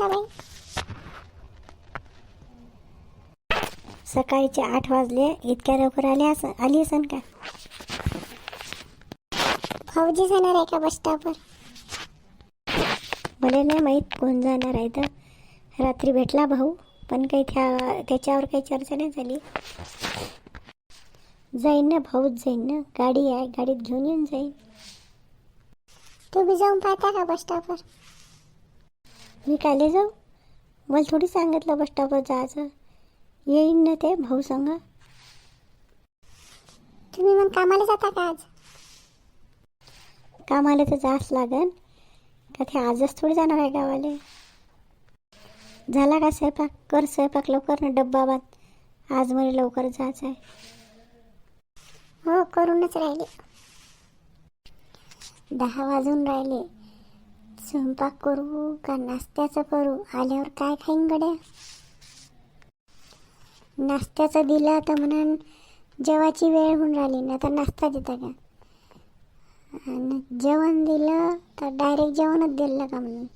सुंदाबाई सकाळचे आठ वाजले इतक्या लवकर आले अस आली असन का? भाऊजी जाणार आहे का बस स्टॉपवर मला नाही माहीत कोण जाणार आहे तर. रात्री भेटला भाऊ पण काही त्या त्याच्यावर काही चर्चा नाही झाली. जाईन ना भाऊच जाईन ना. गाडी आहे गाडीत घेऊन येऊन जाईन. तुम्ही जाऊन पाहता का बस स्टॉपवर मी काले जाऊ? मला थोडी सांगितलं बस स्टॉपवर जायचं. येईन ना ते भाऊ सांगा. तुम्ही मग कामाला जाता का आज? कामाला तर जास लागन. का ते आजच थोडी जाणार आहे गावाले? झाला का स्वयंपाक? कर स्वयंपाक लवकर ना डब्बा बांध आज मला लवकर जायचं आहे. हो करूनच राहिले. दहा वाजून राहिले. स्वयंपाक करू का नाश्त्याचं करू? आल्यावर काय खाईन गड्या? नाश्त्याचं दिलं तर म्हणून जेवायची वेळ होऊन राहिली ना तर नाश्ता देता का? आणि जेवण दिलं तर डायरेक्ट जेवणच दिलं का म्हणून?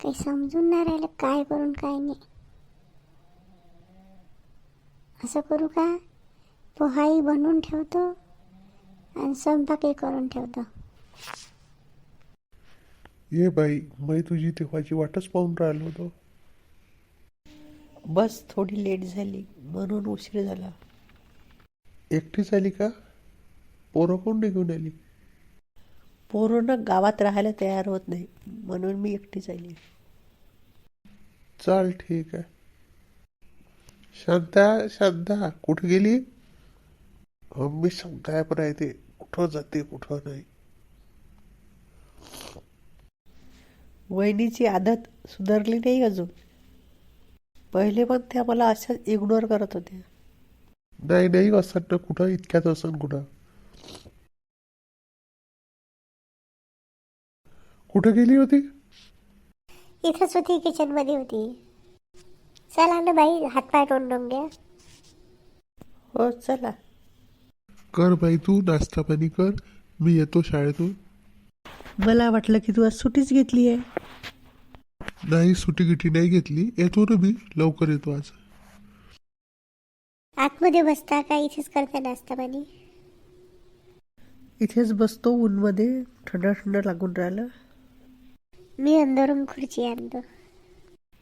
काही समजून नाही राहिलं काय करून काय नाही. असं करू का? पोहाही बनवून ठेवतो आणि स्वयंपाकही करून ठेवतो. ये बाई मी तुझी तेव्हाची वाटच पाहून राहिलो होतो. बस थोडी लेट झाली. म्हणून उशीर झाला. एकटीच आली का? पोरं कोण निघून आली? पोरं गावात राहायला तयार होत नाही. म्हणून मी एकटीच आली चाल ठीक आहे. शांता शांता कुठे गेली? मी सांगताय पण आहे ते. कुठं जाते कुठं नाही. वहिनीची आदत सुधारली नाही अजून. पहिले पण त्या मला अशाच इग्नोर करत होत्या. नाही नाही असं ना कुठं इतक्यात असं कुठं. कुठं गेली होती? इथंच होती किचनमध्ये होती. चला ना बाई हातपाय तोंडून घ्या. हो चला. कर बाई तू नाश्ता पाणी कर. मी येतो शाळेतून. मला वाटलं की तू आज सुटीच घेतली आहे. नाही सुटी गिटी नाही घेतली. येतो ना मी. लवकर येतो आज. आतमध्ये बसता का? इथेच करता नाश्ता पाणी. इथेच बसतो ऊनमध्ये. थंड थंड लागून राहिलं. मी अंदरून खुर्ची आणतो.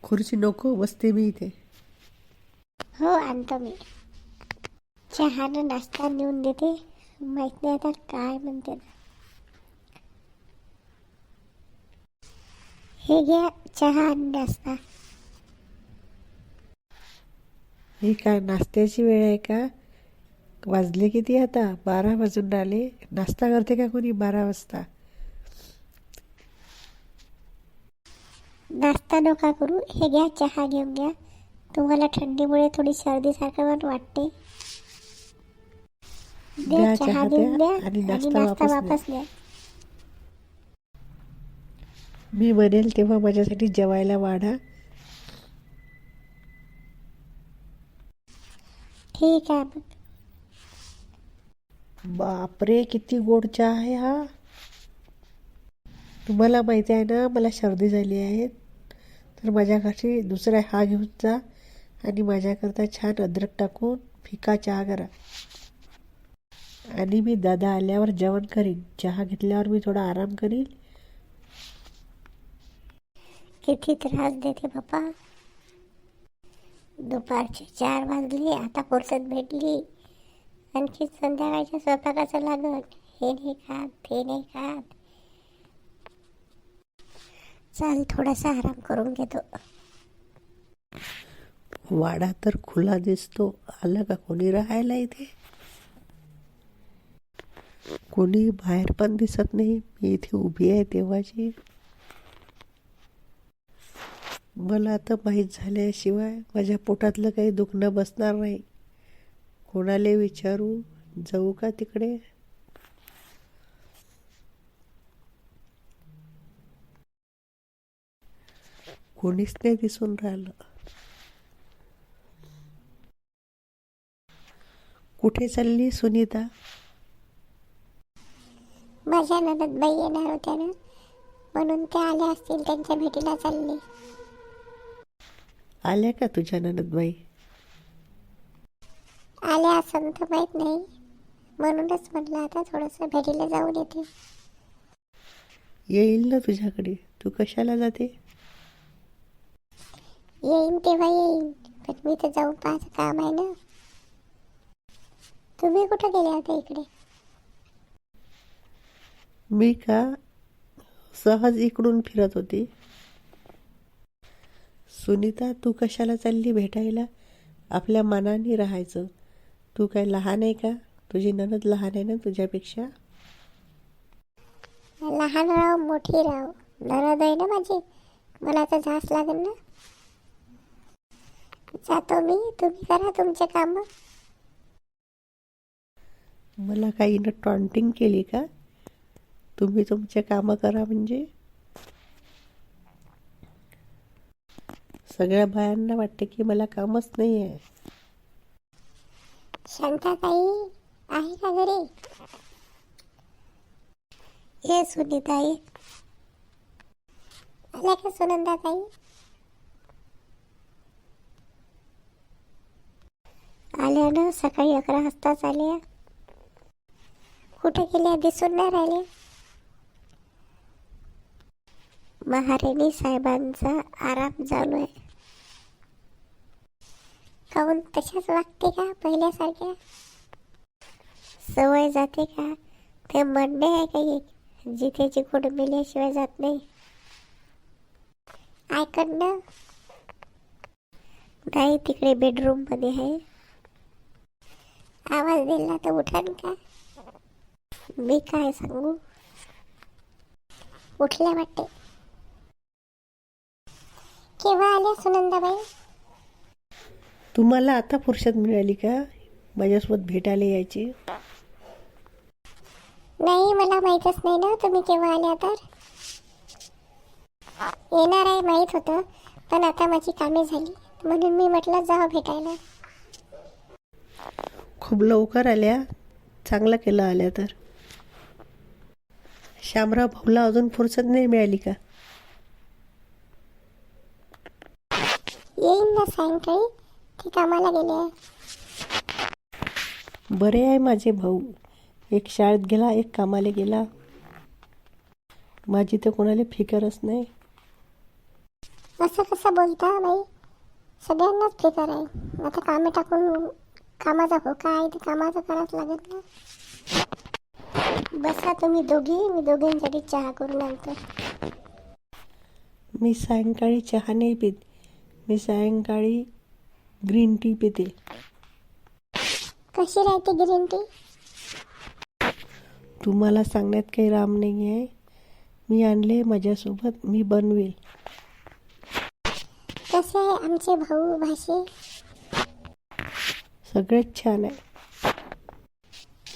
खुर्ची नको बसते मी इथे. हो आणतो मी. चहानं नाश्ता नेऊन देते. माहीत नाही आता काय म्हणते ना हे घ्या चहा आणि नाश्ता ही काय नाश्त्याची वेळ आहे का वाजले किती आता बारा वाजून राहिले नाश्ता करते का कोणी बारा वाजता नाश्ता नका करू हे घ्या चहा घेऊन घ्या तुम्हाला थंडीमुळे थोडी सर्दीसारखं पण वाटते द्या चहा देऊन द्या आणि नाश्ता वापस द्या मी म्हणेल तेव्हा माझ्यासाठी जेवायला वाढा. ठीक आहे. मग बापरे किती गोड चहा आहे हा. तुम्हाला माहिती आहे ना मला सर्दी झाली आहे. तर माझ्यासाठी दुसरा हा घेऊन जा आणि माझ्याकरता छान अद्रक टाकून फिका चहा करा. आणि मी दादा आल्यावर जेवण करीन. चहा घेतल्यावर मी थोडा आराम करीन. किती त्रास देते बाप्पा दुपारचे चार वाजली आता फुरसत भेटली. आणखी संध्याकाळच्या स्वयंपाकाचं लागत हे नाही खात ते नाही खात. चाल थोडासा आराम करून घेतो. वाडा तर खुला दिसतो. आलं का कोणी राहायला इथे? कोणी बाहेर पण दिसत नाही. मी इथे उभी आहे तेव्हाची मला आता माहीत झाल्याशिवाय माझ्या पोटातलं काही दुखणं बसणार नाही. कोणाले विचारू? जाऊ का तिकडे? कोणीच नाही दिसून राहिलं? कुठे चालली सुनीता? माझ्या ननद बाई येणार होत्या ना. म्हणून त्या आल्या असतील त्यांच्या भेटीला चालली. आल्या का तुझ्या ननदबाई? आल्या असं तर माहीत नाही. म्हणूनच म्हटलं आता थोडंसं भेटीला जाऊन येते. येईल ना तुझ्याकडे. तू कशाला जाते? येईन तेव्हा येईन. पण मी तर जाऊन पाहायचं काम आहे ना. तुम्ही कुठं गेले होते इकडे? मी का? सहज इकडून फिरत होती. सुनीता तू कशाला चालली भेटायला? आपल्या मनाने राहायचं. तू काय लहान आहे का? तुझी ननद लहान आहे ना तुझ्यापेक्षा? लहान राव मोठी राव. नरद आहे ना माझी? मला तर झास लागेल ना. जातो मी. तुम्ही करा तुमचे काम. मला काही न टॉन्टिंग केली का? तुम्ही तुमचे कामं करा म्हणजे. सगळ्या बायांना वाटते की मला कामच नाही आहे शांताताई आहे का घरी? ये सुनीताई. आल्या का सुनंदाताई? आल्या ना सकाळी अकरा वाजताच आल्या. कुठे गेल्या? दिसून नाही राहिल्या महाराणी साहेबांचा आराम चालू आहे. काहून तशाच वागते का पहिल्यासारख्या? सवय जाते का? ते म्हणणे आहे का एक जिथेची कुठं मिल्याशिवाय जात नाही. ऐकणं नाही तिकडे बेडरूममध्ये आहे. आवाज दिला तर उठान का? मी काय सांगू? उठल्या वाटते. केव्हा आल्या सुनंदाबाई? तुम्हाला आता फुरसत मिळाली का? माझ्यासोबत भेटायला यायची. नाही मला माहीतच नाही ना तुम्ही केव्हा आल्या तर. येणार आहे माहीत होतं पण आता माझी कामे झाली. म्हणून मी म्हटलं जावं भेटायला. खूप लवकर आल्या. चांगलं केलं आल्या तर. शामराव भाऊला अजून फुरसत नाही मिळाली का? येईन ना सायंकाळी. ते कामाला गेले. बरे आहे माझे भाऊ. एक शाळेत गेला एक कामाला गेला. माझी तर कोणाला फिकरच नाही. असं कसं बोलता बाई? सगळ्यांनाच फिकर आहे. आता कामे टाकून कामाचा होका आहे ते कामाचं करावंच लागेल ना. बसा तुम्ही दोघी मी दोघींसाठी चहा करून आणतो. मी सायंकाळी चहा नाही पित. मी सायंकाळी ग्रीन टी पिते. कशी राहते ग्रीन टी? तुम्हाला सांगण्यात काही राम नाही आहे मी आणले माझ्यासोबत मी बनवेल. कसे आहे आमचे भाऊ भाषे? सगळेच छान आहे.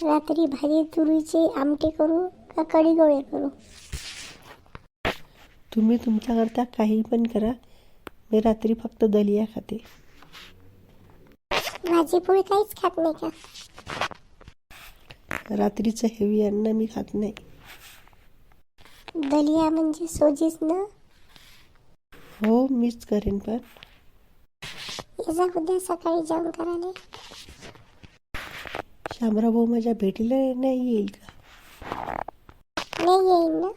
रात्री भाजी तुरीची आमटी करू का कढी गोळे करू? तुम्ही तुमच्याकरता काही पण करा. मी रात्री फक्त दलिया खाते. भाजी पोळी काहीच खात नाही का? रात्रीचं हेवी अन्न मी खात नाही. दलिया म्हणजे सोजीच ना? हो मीच करेन पण. ये जा उद्या सकाळी जेवण करायला. शामराव भाऊ माझ्या भेटीला नाही येईल का? नाही येईन ना?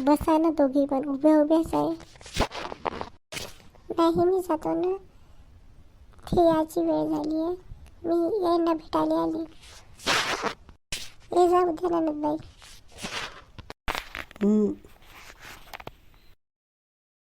बसा ना दोघी पण उभ्या उभ्याच आहे. नाही मी जातो ना. ती याची वेळ झाली आहे. मी यांना भेटायला आली. ये जा उद्या ननदबाई हं,